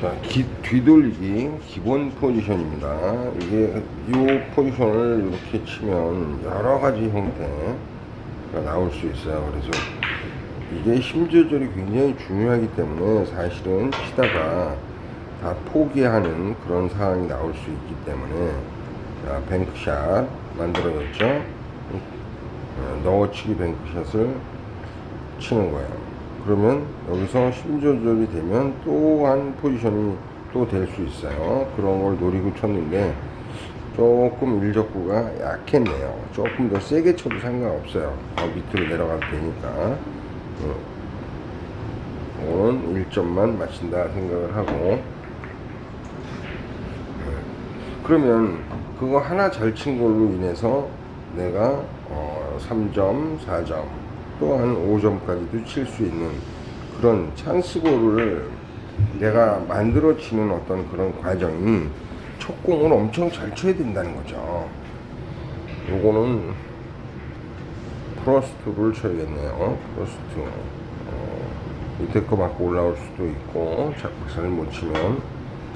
자, 기, 뒤돌리기 기본 포지션입니다. 이게 이 포지션을 이렇게 치면 여러 가지 형태가 나올 수 있어요. 그래서 이게 힘 조절이 굉장히 중요하기 때문에 사실은 치다가 다 포기하는 그런 상황이 나올 수 있기 때문에 자, 뱅크샷 만들어졌죠. 어, 넣어치기 뱅크샷을 치는 거예요. 그러면 여기서 힘 조절이 되면 또 한 포지션이 또 될 수 있어요. 그런 걸 노리고 쳤는데 조금 일적구가 약했네요. 조금 더 세게 쳐도 상관없어요. 더 밑으로 내려가도 되니까. 어, 오는 1점만 맞춘다 생각을 하고 그러면 그거 하나 잘 친 걸로 인해서 내가 어 3점, 4점, 또한 5점까지도 칠 수 있는 그런 찬스골을 내가 만들어 치는 어떤 그런 과정이 첫 공을 엄청 잘 쳐야 된다는 거죠. 요거는 프로스트를 쳐야겠네요. 프로스트. 어, 밑에 거 맞고 올라올 수도 있고, 자, 잘못 치면,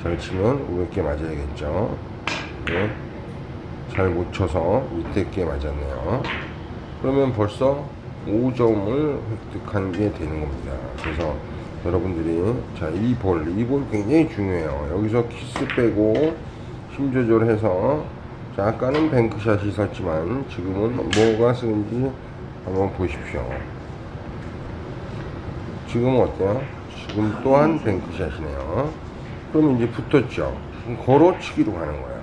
잘 치면 위에 게 맞아야겠죠. 네. 잘못 쳐서 밑에 게 맞았네요. 그러면 벌써 5점을 획득한 게 되는 겁니다. 그래서 여러분들이 자, 이 볼, 이 볼 굉장히 중요해요. 여기서 키스 빼고 힘 조절해서 자, 아까는 뱅크샷이 있었지만 지금은 뭐가 쓰는지 한번 보십시오. 지금 어때요? 지금 또한 뱅크샷이네요. 그럼 이제 붙었죠. 걸어치기로 가는 거예요.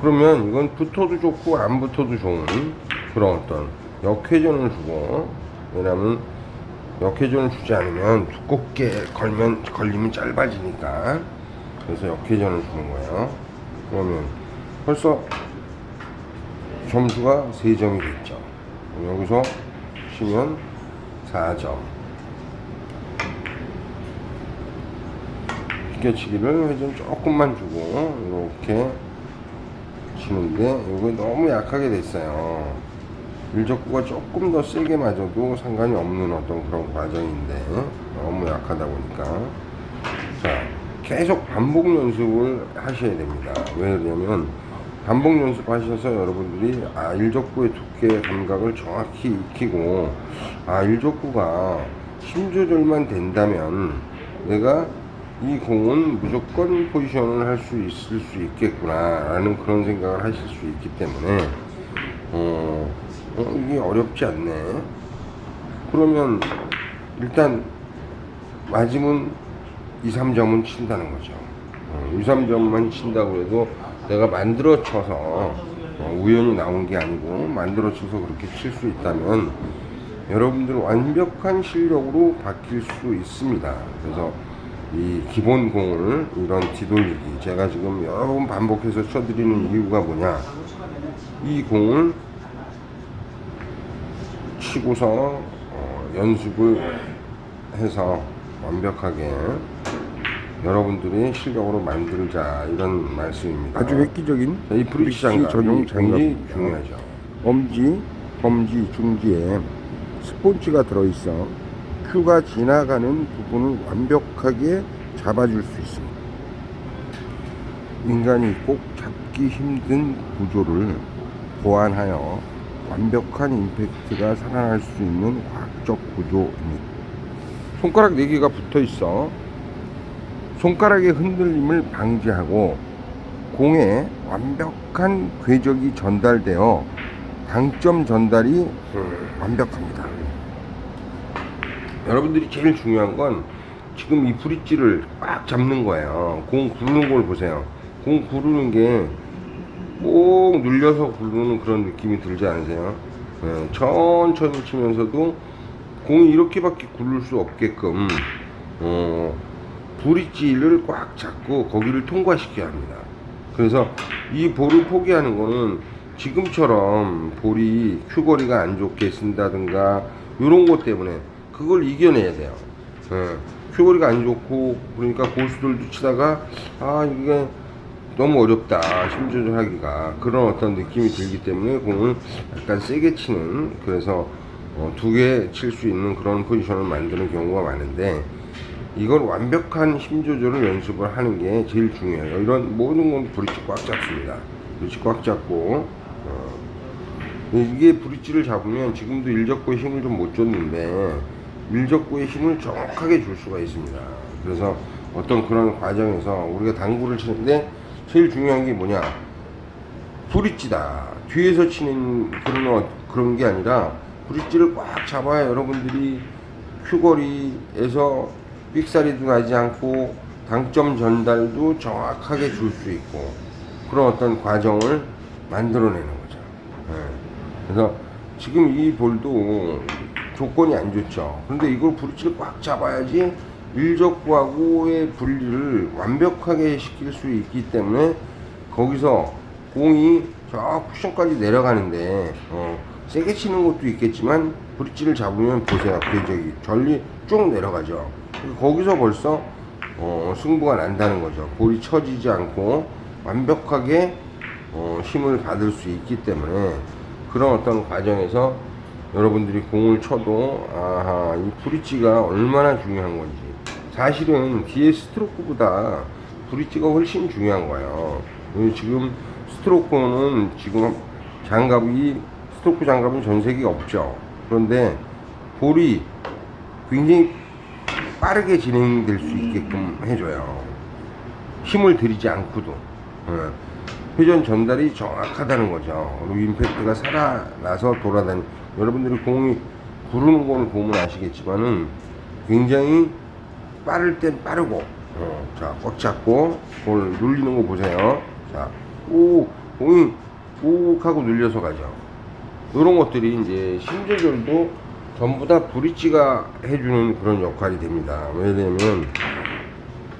그러면 이건 붙어도 좋고 안 붙어도 좋은 그런 어떤 역회전을 주고 왜냐면 역회전을 주지 않으면 두껍게 걸면 걸리면 짧아지니까 그래서 역회전을 주는 거예요. 그러면 벌써 점수가 3점이 됐죠. 여기서 치면 4점. 비껴치기를 회전 조금만 주고 이렇게 치는데 이거 너무 약하게 됐어요. 일적구가 조금 더 세게 맞아도 상관이 없는 어떤 그런 과정인데 너무 약하다 보니까 자 계속 반복 연습을 하셔야 됩니다. 왜 그러냐면 반복 연습하셔서 여러분들이 아 일적구의 두께 감각을 정확히 익히고 아 일적구가 힘 조절만 된다면 내가 이 공은 무조건 포지션을 할 수 있을 수 있겠구나 라는 그런 생각을 하실 수 있기 때문에 어, 어, 이게 어렵지 않네. 그러면 일단 맞으면 2, 3점은 친다는 거죠. 어, 2, 3점만 친다고 해도 내가 만들어 쳐서 어, 우연히 나온 게 아니고 만들어 쳐서 그렇게 칠 수 있다면 여러분들 완벽한 실력으로 바뀔 수 있습니다. 그래서 이 기본 공을 이런 뒤돌리기 제가 지금 여러 번 반복해서 쳐드리는 이유가 뭐냐? 이 공을 치고서 어, 연습을 해서 완벽하게 여러분들이 실력으로 만들자 이런 말씀입니다. 아주 획기적인 자, 이 브릿지 장갑 전용 장갑입니다. 중요하죠. 엄지, 검지, 중지에 스폰지가 들어있어 큐가 지나가는 부분을 완벽하게 잡아줄 수 있습니다. 인간이 꼭 잡기 힘든 구조를 보완하여 완벽한 임팩트가 살아날 수 있는 과학적 구조입니다. 손가락 4개가 붙어 있어 손가락의 흔들림을 방지하고 공에 완벽한 궤적이 전달되어 당점 전달이 완벽합니다. 여러분들이 제일 중요한 건 지금 이 브릿지를 꽉 잡는 거예요. 공 구르는 걸 보세요. 공 구르는 게 꼭 눌려서 구르는 그런 느낌이 들지 않으세요? 예, 천천히 치면서도 공이 이렇게밖에 굴를 수 없게끔 어, 브릿지를 꽉 잡고 거기를 통과시켜야 합니다. 그래서 이 볼을 포기하는 거는 지금처럼 볼이 큐거리가 안 좋게 쓴다든가 이런 것 때문에 그걸 이겨내야 돼요. 예, 큐거리가 안 좋고 그러니까 고수들도 치다가 아 이게 너무 어렵다 힘 조절하기가 그런 어떤 느낌이 들기 때문에 공을 약간 세게 치는 그래서 어, 두개 칠 수 있는 그런 포지션을 만드는 경우가 많은데 이걸 완벽한 힘 조절을 연습을 하는 게 제일 중요해요. 이런 모든 건 브릿지 꽉 잡습니다. 브릿지 꽉 잡고 어, 이게 브릿지를 잡으면 지금도 일적구의 힘을 좀 못 줬는데 일적구의 힘을 정확하게 줄 수가 있습니다. 그래서 어떤 그런 과정에서 우리가 당구를 치는데 제일 중요한 게 뭐냐 브릿지다. 뒤에서 치는 그런 어- 그런 게 아니라 브릿지를 꽉 잡아야 여러분들이 큐거리에서 삑사리도 나지 않고 당점 전달도 정확하게 줄 수 있고 그런 어떤 과정을 만들어내는 거죠. 예. 그래서 지금 이 볼도 조건이 안 좋죠. 그런데 이걸 브릿지를 꽉 잡아야지 일적구하고의 분리를 완벽하게 시킬 수 있기 때문에 거기서 공이 저 쿠션까지 내려가는데 어, 세게 치는 것도 있겠지만 브릿지를 잡으면 보세요. 그 저기 전리 쭉 내려가죠. 거기서 벌써 어, 승부가 난다는 거죠. 볼이 처지지 않고 완벽하게 어, 힘을 받을 수 있기 때문에 그런 어떤 과정에서 여러분들이 공을 쳐도 아하 이 브릿지가 얼마나 중요한 건지 사실은 뒤에 스트로크보다 브릿지가 훨씬 중요한 거예요. 지금 스트로크는 지금 장갑이 스트로크 장갑은 전 세계에 없죠. 그런데 볼이 굉장히 빠르게 진행될 수 있게끔 해줘요. 힘을 들이지 않고도 예. 회전 전달이 정확하다는 거죠. 그리고 임팩트가 살아나서 돌아다니. 여러분들이 공이 구르는 걸 보면 아시겠지만은 굉장히 빠를 땐 빠르고, 어, 자, 꽉 잡고 볼 눌리는 거 보세요. 자, 오, 공이 욱 하고 눌려서 가죠. 이런 것들이 이제 힘 조절도 전부 다 브릿지가 해주는 그런 역할이 됩니다. 왜냐면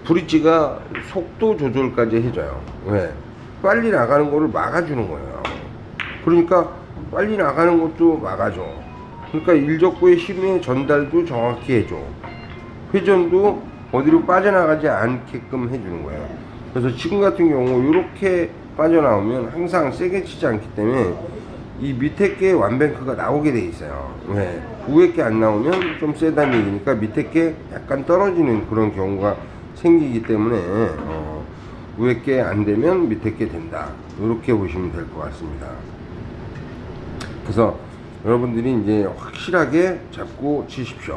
브릿지가 속도 조절까지 해줘요. 왜? 빨리 나가는 거를 막아주는 거예요. 그러니까 빨리 나가는 것도 막아줘. 그러니까 일적구의 힘의 전달도 정확히 해줘. 회전도 어디로 빠져나가지 않게끔 해주는 거예요. 그래서 지금 같은 경우 이렇게 빠져나오면 항상 세게 치지 않기 때문에 이 밑에 게 완뱅크가 나오게 돼 있어요. 왜? 위에 게 안 나오면 좀 세다는 얘기니까 밑에 게 약간 떨어지는 그런 경우가 생기기 때문에 어, 위에 게 안 되면 밑에 게 된다. 이렇게 보시면 될 것 같습니다. 그래서 여러분들이 이제 확실하게 잡고 치십시오.